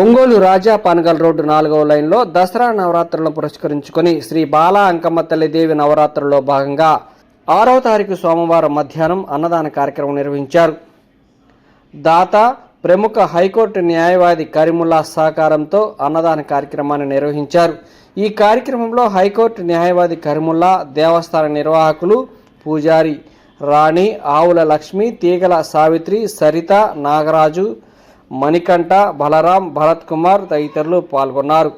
ఒంగోలు రాజా Panagal road నాలుగవ లైన్లో దసరా నవరాత్రులను పురస్కరించుకొని శ్రీ బాలా అంకమ్మ తల్లిదేవి నవరాత్రుల్లో భాగంగా ఆరవ తారీఖు సోమవారం మధ్యాహ్నం అన్నదాన కార్యక్రమం నిర్వహించారు. దాత ప్రముఖ హైకోర్టు న్యాయవాది కరీముల్లా సహకారంతో అన్నదాన కార్యక్రమాన్ని నిర్వహించారు. ఈ కార్యక్రమంలో హైకోర్టు న్యాయవాది కరీముల్లా దేవస్థాన నిర్వాహకులు పూజారి రాణి ఆవుల లక్ష్మి తీగల సావిత్రి సరిత నాగరాజు మణికంఠ బలరాం భరత్ కుమార్ తదితరులు పాల్గొన్నారు.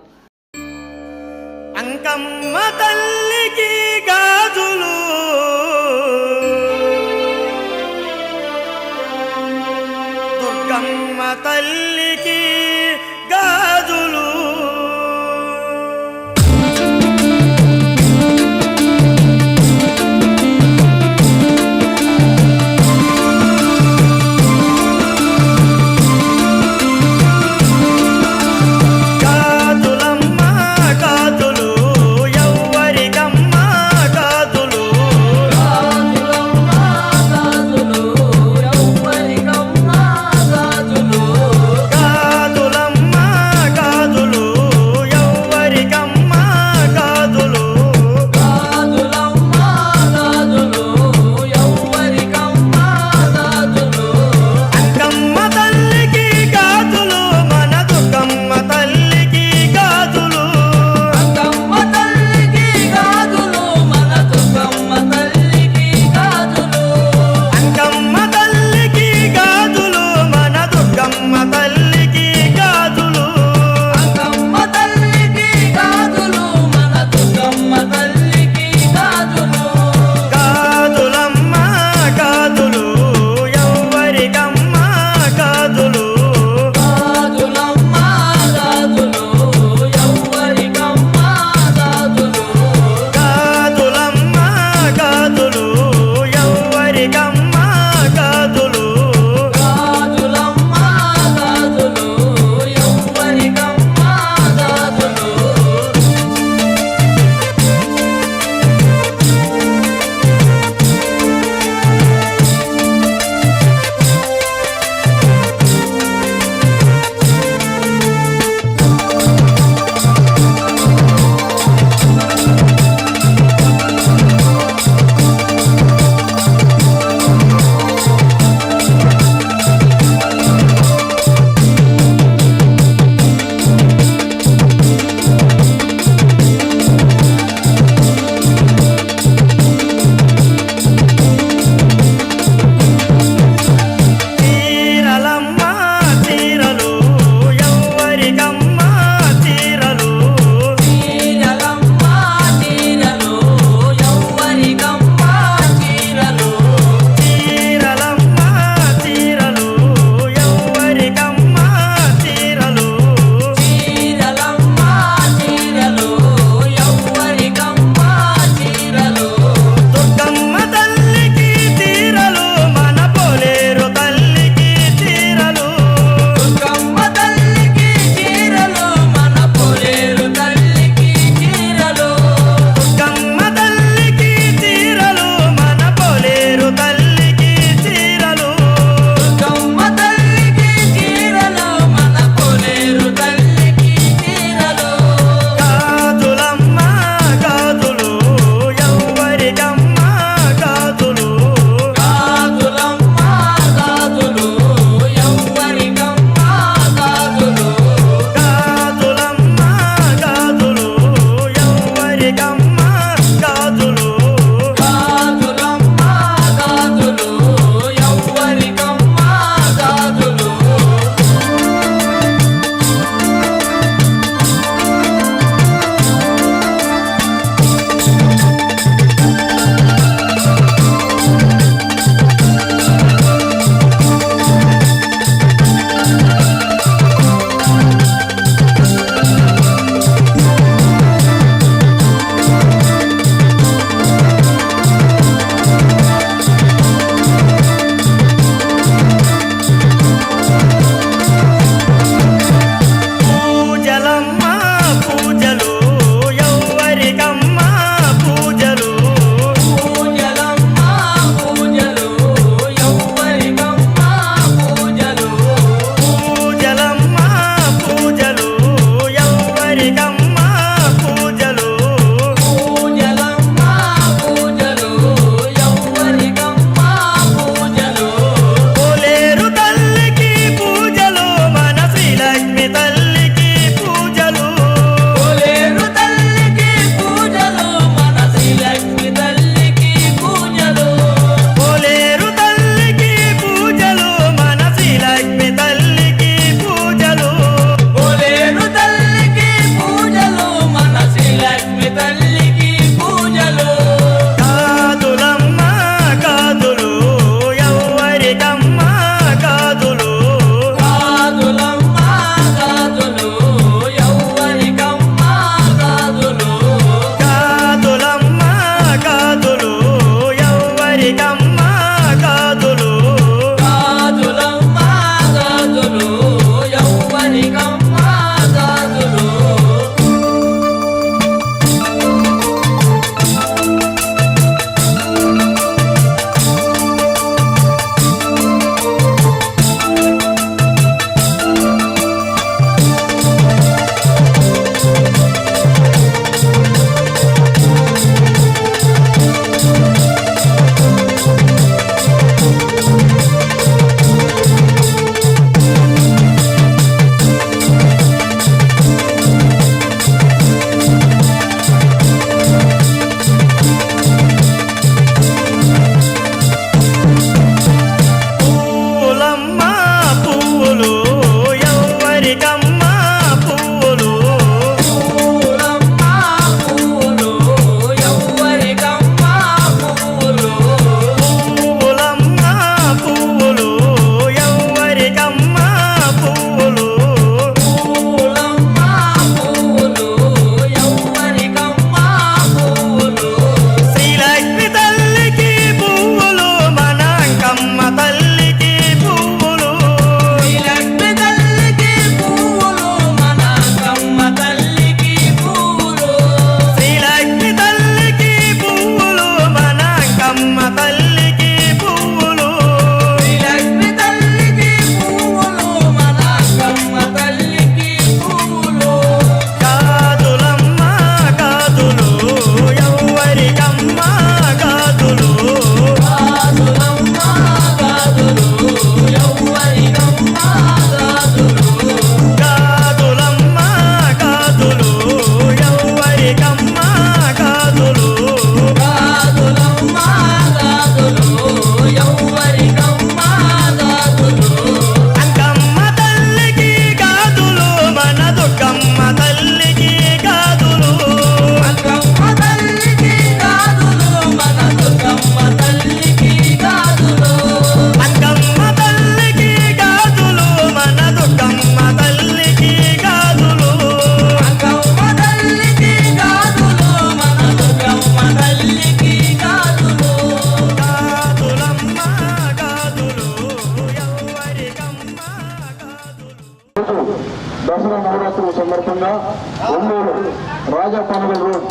నవరాత్రుల సందర్భంగా రాజా పండుగ రోడ్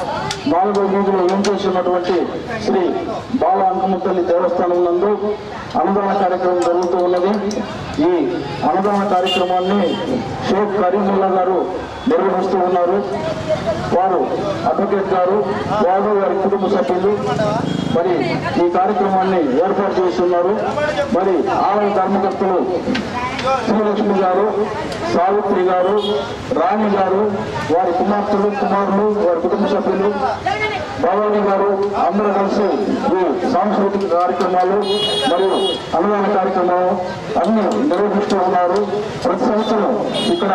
నాలుగో వీధిలో ఏం చేసినటువంటి శ్రీ బాల అంకముతల్లి దేవస్థానం నందు అన్నదాన కార్యక్రమం జరుగుతూ ఉన్నది. ఈ అన్నదాన కార్యక్రమాన్ని షేక్ కరీముల్లా గారు నిర్వహిస్తూ ఉన్నారు. వారు అడ్వకేట్ గారు వారు వారి కుటుంబ సభ్యులు. మరి ఈ కార్యక్రమాన్ని ఏర్పాటు చేస్తున్నారు. మరి ఆలయ ధర్మకర్తలు శివలక్ష్మి గారు సావిత్రి గారు రాణి గారు వారి కుమార్తెలు కుమారులు వారి కుటుంబ సభ్యులు భవాని గారు అందరూ కలిసి ఈ సాంస్కృతిక కార్యక్రమాలు మరియు అన్నదాన కార్యక్రమాలు అన్ని నిర్వహిస్తూ ఉన్నారు. ప్రతి సంవత్సరం ఇక్కడ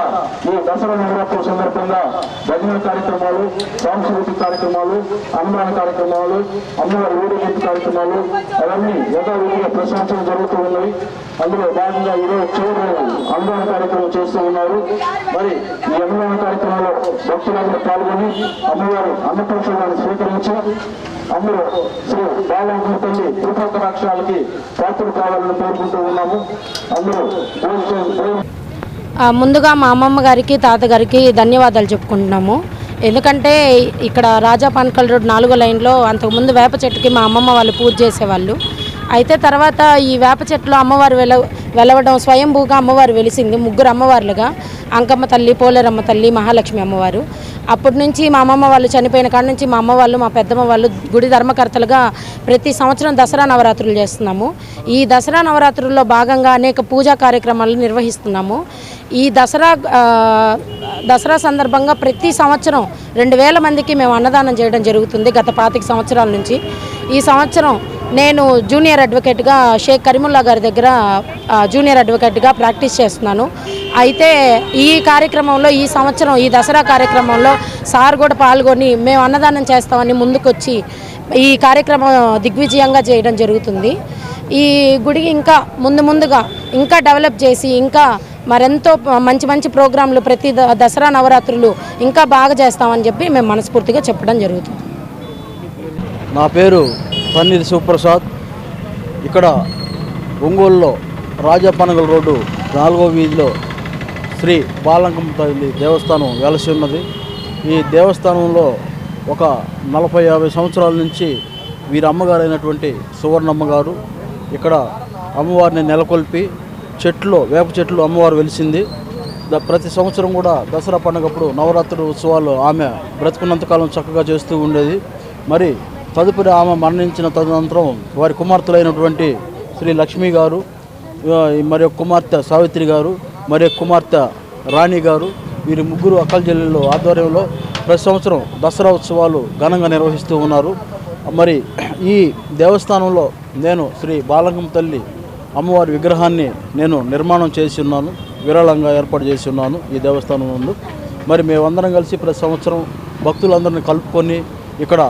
ఈ దసరా నవరాత్రుల సందర్భంగా భజన కార్యక్రమాలు సాంస్కృతిక కార్యక్రమాలు అన్నదాన కార్యక్రమాలు అమ్మవారి ఊరేగింపు కార్యక్రమాలు అవన్నీ యథావిధిగా ప్రతి సంవత్సరం జరుగుతూ ఉన్నాయి. అందులో భాగంగా ఈరోజు చివరి అన్నదాన కార్యక్రమం చేస్తూ ఉన్నారు. మరి ఈ అన్నదాన కార్యక్రమంలో భక్తులందరూ పాల్గొని అమ్మవారి అన్నప్రసాదాన్ని స్వీకరించి అందరూ శ్రీ బాలమ్మ తల్లి కృపాకరాక్షరాలకి పాత్రలు కావాలని కోరుకుంటూ ఉన్నాము. అందరూ ముందుగా మా అమ్మమ్మ గారికి తాతగారికి ధన్యవాదాలు చెప్పుకుంటున్నాము. ఎందుకంటే ఇక్కడ రాజా పాన్కల్ రోడ్ నాలుగో లైన్లో అంతకుముందు వేప చెట్టుకి మా అమ్మమ్మ వాళ్ళు పూజ చేసేవాళ్ళు. అయితే తర్వాత ఈ వేప చెట్లు అమ్మవారు వెల వెలవడం స్వయంభూగా అమ్మవారు వెలిసింది ముగ్గురు అమ్మవార్లుగా. అంకమ్మ తల్లి పోలేరమ్మ తల్లి మహాలక్ష్మి అమ్మవారు. అప్పటి నుంచి మా అమ్మమ్మ వాళ్ళు చనిపోయిన కాడ నుంచి మా అమ్మ వాళ్ళు మా పెద్దమ్మ వాళ్ళు గుడి ధర్మకర్తలుగా ప్రతి సంవత్సరం దసరా నవరాత్రులు చేస్తున్నాము. ఈ దసరా నవరాత్రుల్లో భాగంగా అనేక పూజా కార్యక్రమాలు నిర్వహిస్తున్నాము. ఈ దసరా దసరా సందర్భంగా ప్రతి సంవత్సరం రెండు వేల మందికి మేము అన్నదానం చేయడం జరుగుతుంది గత పాతిక సంవత్సరాల నుంచి. ఈ సంవత్సరం నేను జూనియర్ అడ్వకేట్గా షేక్ కరీముల్లా గారి దగ్గర జూనియర్ అడ్వకేట్గా ప్రాక్టీస్ చేస్తున్నాను. అయితే ఈ కార్యక్రమంలో ఈ సంవత్సరం ఈ దసరా కార్యక్రమంలో సార్ కూడా పాల్గొని మేము అన్నదానం చేస్తామని ముందుకొచ్చి ఈ కార్యక్రమం దిగ్విజయంగా చేయడం జరుగుతుంది. ఈ గుడి ఇంకా ముందు ముందుగా ఇంకా డెవలప్ చేసి ఇంకా మరెంతో మంచి మంచి ప్రోగ్రాంలు ప్రతి దసరా నవరాత్రులు ఇంకా బాగా చేస్తామని చెప్పి మేము మనస్ఫూర్తిగా చెప్పడం జరుగుతుంది. నా పేరు పన్నీర్ శివప్రసాద్ ఇక్కడ ఒంగోలులో రాజపనగల్ రోడ్డు నాలుగో వీధిలో శ్రీ బాలంకమ్మ తల్లి దేవస్థానం వెలసి ఉన్నది. ఈ దేవస్థానంలో ఒక నలభై యాభై సంవత్సరాల నుంచి వీరి అమ్మగారు అయినటువంటి సువర్ణమ్మ గారు ఇక్కడ అమ్మవారిని నెలకొల్పి చెట్లు వేప చెట్లు అమ్మవారు వెలిసింది. ప్రతి సంవత్సరం కూడా దసరా పండుగప్పుడు నవరాత్రి ఉత్సవాలు ఆమె బ్రతుకున్నంతకాలం చక్కగా చేస్తూ ఉండేది. మరి తదుపరి ఆమె మరణించిన తదనంతరం వారి కుమార్తెలైనటువంటి శ్రీ లక్ష్మి గారు మరి కుమార్తె సావిత్రి గారు మరి కుమార్తె రాణి గారు వీరి ముగ్గురు అక్కల జిల్లాలో ఆధ్వర్యంలో ప్రతి సంవత్సరం దసరా ఉత్సవాలు ఘనంగా నిర్వహిస్తూ ఉన్నారు. మరి ఈ దేవస్థానంలో నేను శ్రీ బాలంగం తల్లి అమ్మవారి విగ్రహాన్ని నేను నిర్మాణం చేసి ఉన్నాను విరాళంగా ఏర్పాటు చేసి ఉన్నాను ఈ దేవస్థానం ముందు మరి మేమందరం కలిసి ప్రతి సంవత్సరం భక్తులందరిని కలుపుకొని ఇక్కడ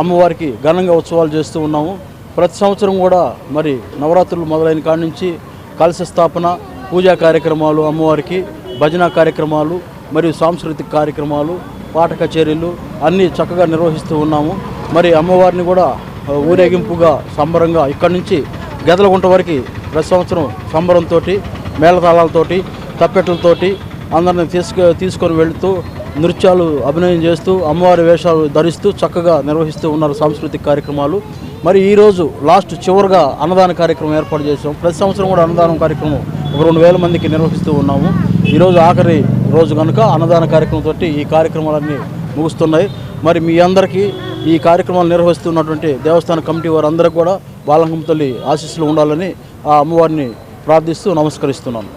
అమ్మవారికి ఘనంగా ఉత్సవాలు చేస్తూ ఉన్నాము. ప్రతి సంవత్సరం కూడా మరి నవరాత్రులు మొదలైన కాడి నుంచి కలశ స్థాపన పూజా కార్యక్రమాలు అమ్మవారికి భజన కార్యక్రమాలు మరియు సాంస్కృతిక కార్యక్రమాలు పాట కచేరీలు అన్నీ చక్కగా నిర్వహిస్తూ ఉన్నాము. మరి అమ్మవారిని కూడా ఊరేగింపుగా సంబరంగా ఇక్కడి నుంచి గెదలగుంట వరకు ప్రతి సంవత్సరం సంబరంతో మేళతాళాలతోటి తప్పెట్లతోటి అందరిని తీసుకు తీసుకొని వెళుతూ నృత్యాలు అభినయం చేస్తూ అమ్మవారి వేషాలు ధరిస్తూ చక్కగా నిర్వహిస్తూ ఉన్నారు సాంస్కృతిక కార్యక్రమాలు. మరి ఈరోజు లాస్ట్ చివరిగా అన్నదాన కార్యక్రమం ఏర్పాటు చేసాం ప్రతి సంవత్సరం కూడా అన్నదానం కార్యక్రమం ఒక రెండు వేల మందికి నిర్వహిస్తూ ఉన్నాము. ఈరోజు ఆఖరి రోజు కనుక అన్నదాన కార్యక్రమంతో ఈ కార్యక్రమాలన్నీ ముగుస్తున్నాయి. మరి మీ అందరికీ ఈ కార్యక్రమాలు నిర్వహిస్తున్నటువంటి దేవస్థాన కమిటీ వారందరికీ కూడా బాలంగం తల్లి ఆశీస్సులు ఉండాలని ఆ అమ్మవారిని ప్రార్థిస్తూ నమస్కరిస్తున్నాను.